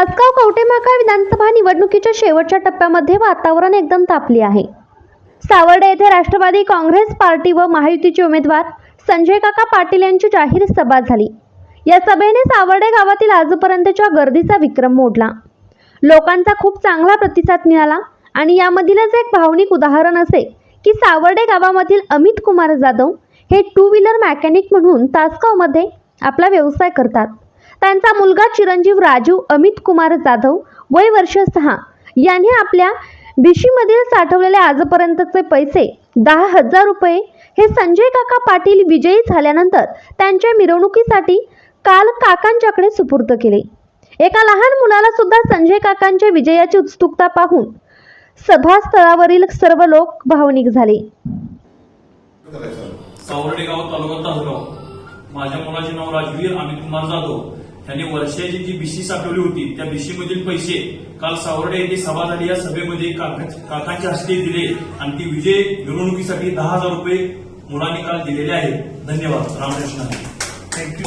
तासगाव कवटेमाका विधानसभा निवडणुकीच्या शेवटच्या टप्प्यामध्ये वातावरण एकदम तापले आहे. सावर्डे येथे राष्ट्रवादी काँग्रेस पार्टी व महायुतीचे उमेदवार संजय काका पाटील यांची जाहीर सभा झाली. या सभेने सावर्डे गावातील आजपर्यंतच्या गर्दीचा विक्रम मोडला. लोकांचा खूप चांगला प्रतिसाद मिळाला आणि यामधीलच एक भावनिक उदाहरण असे की सावर्डे गावामधील अमित कुमार जाधव हे टू व्हीलर मॅकॅनिक म्हणून तासगावमध्ये आपला व्यवसाय करतात. त्यांचा मुलगा चिरंजीव राजू अमित कुमार जाधव वय वर्ष सहा. यांनी आपल्या भिशीमधील साठवलेले आजपर्यंतचे पैसे दहा हजार रुपये हे संजय काका पाटील विजयी झाल्यानंतर त्यांच्या मिरवणुकीसाठी काल काकांच्याकडे सुपूर्द केले. एका लहान मुलाला सुद्धा संजय काकांच्या विजयाची उत्सुकता पाहून सभास्थळावरील सर्व लोक भावनिक झाले. सावर्डे गाव तालुका. माझ्या मुलाचे नाव राजवीर अमित कुमार जाधव. त्यांनी वर्षाची जी बिशी साठवली होती त्या बीसीमधील पैसे काल सावर्डे येथे सभा झाली या सभेमध्ये काका- काकांच्या हस्ते दिले. आणि ती विजय मिरवणुकीसाठी दहा हजार रुपये मुलांनी काल दिलेले आहेत. धन्यवाद. रामकृष्ण. थँक्यू